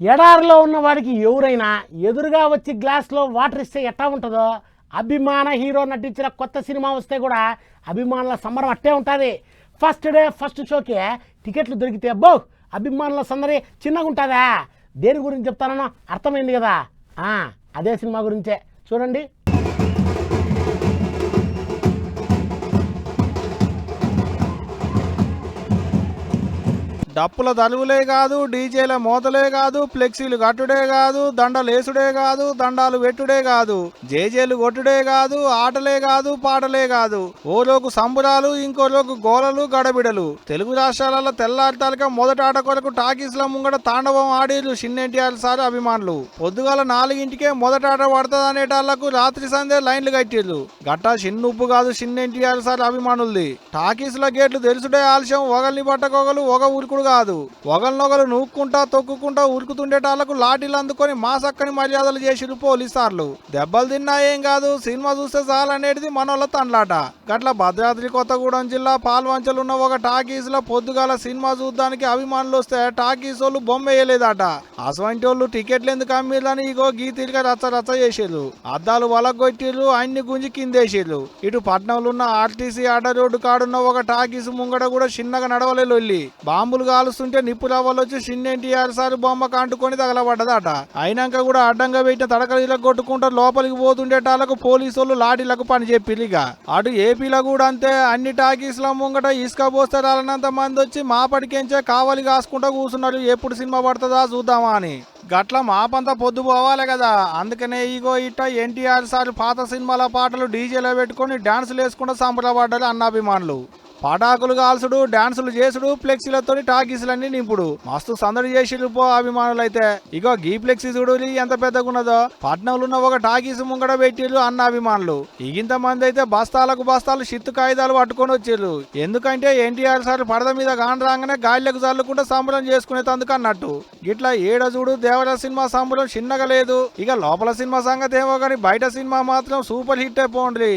ఎడారిలో ఉన్నవాడికి ఎవరైనా ఎదురుగా వచ్చి గ్లాస్లో వాటర్ ఇస్తే ఎట్టా ఉంటుందో? అభిమాన హీరో నటించిన కొత్త సినిమా వస్తే కూడా అభిమానుల సంబరం అట్టే ఉంటుంది. ఫస్ట్ డే ఫస్ట్ షోకే టికెట్లు దొరికితే అబ్బో అభిమానుల సందడి చిన్నగా ఉంటుందా? దేని గురించి చెప్తానో అర్థమైంది కదా? అదే సినిమా గురించే. చూడండి. డప్పుల దలువులే కాదు డీజేల మోతలే కాదు ఫ్లెక్సీలు కట్టుడే కాదు దండలేసుడే కాదు దండాలు పెట్టుడే కాదు జేజేలు కొట్టుడే కాదు ఆటలే కాదు పాటలే కాదు. ఓలోకు సంబురాలు ఇంకోలోకు గోలలు గడబిడలు. తెలుగు రాష్ట్రాలలో తెల్లారితాలిక మొదట ఆట కొరకు టాకీస్ల ముంగట తాండవం ఆడేరు చిన్నెన్టీఆర్ సార్ అభిమానులు. పొద్దుగాల నాలుగింటికే మొదట ఆట పడుతుంది రాత్రి సందే లైన్లు కట్టిర్రు. గట్టా చిన్న ఉప్పు కాదు చిన్నెన్టీఆర్ సార్ అభిమానులది. టాకీస్ల గేట్లు తెలుసుడే ఆలస్యం ఒకరిని పట్టకొకలు ఒక ఊరుకుడు కాదు. ఒకరినొకరు నూక్కుంటా తొక్కుకుంటా ఉరుకుతుండేటాళ్ళకు లాఠీలు అందుకొని మా సక్కని మర్యాదలు చేసిరు పోలీసార్లు. దెబ్బలు తిన్నా ఏం కాదు సినిమా చూస్తే చాలనేది మనోళ్ళ తండ్లాట. గట్ల భద్రాద్రి కొత్తగూడెం జిల్లా పాల్వంచలు ఉన్న ఒక టాకీస్లో పొద్దుగాల సినిమా చూద్దానికి అభిమానులు వస్తే టాకీస్ వాళ్ళు బొమ్మ వేయలేదట. అసవంటి వాళ్ళు టికెట్లు ఎందుకు అమ్మిర్లని ఇగో గీ రచ్చ రచ్చ చేసేరు అద్దాలు వలగొట్టిర్రు అన్ని గుంజి కిందేసిర్రు. ఇటు పట్నంలో ఉన్న ఆర్టీసీ ఆట రోడ్డు కాడున్న ఒక టాకీస్ ముంగడ కూడా చిన్నగా నడవలే వెళ్ళి బాంబులు కాలుస్తుంటే నిప్పులు రవ్వలు వచ్చి చిన్న ఎన్టీఆర్ సార్ బొమ్మ కంటుకొని తగలబడ్డదట. అయినాక కూడా అడ్డంగా పెట్టిన తడకలు కొట్టుకుంటూ లోపలికి పోతుండేటాలకు పోలీసు వాళ్ళు లాఠీలకు పని చెప్పిరిగా అటు ఏపీలో కూడా అంతే అన్ని టాకీస్ల ముంగట ఇసుక పోస్తే మంది వచ్చి మా పడికెంచే కావాలి కాసుకుంటూ కూర్చున్నారు. ఎప్పుడు సినిమా పడుతుందా చూద్దామా అని. గట్ల మాపంతా పొద్దు పోవాలి కదా. అందుకనే ఇగో ఇట్ట ఎన్టీఆర్ సార్ పాత సినిమాల పాటలు డీజేలో పెట్టుకొని డాన్సులు వేసుకుంటూ సంబరపడ్డారు అన్నాభిమానులు. పటాకులు కాల్చుడు డాన్సులు చేసుడు ఫ్లెక్సీలతో టాకీసులన్నీ నింపుడు. మస్తు సందడి చేసిడు పో అభిమానులు అయితే ఇగో గీ ఫ్లెక్సీ చూడు ఎంత పెద్దగున్నదో. పట్నంలో ఉన్న ఒక టాకీసు ముంగడ పెట్టిళ్ళు అన్న అభిమానులు. ఇగింత మంది అయితే బస్తాలకు బస్తాలు షిత్తు కాగితాలు పట్టుకొని వచ్చిర్రు. ఎందుకంటే ఎన్టీఆర్ సార్ పడద మీద కాని రాగానే గాలిలకు చల్లుకుంటూ సంబరం చేసుకునేందుకు అన్నట్టు. గిట్లా ఏడ చూడు దేవర సినిమా సంబరం చిన్నగా లేదు. ఇక లోపల సినిమా సంగతి ఏమో కానీ బయట సినిమా మాత్రం సూపర్ హిట్ అయిపోండి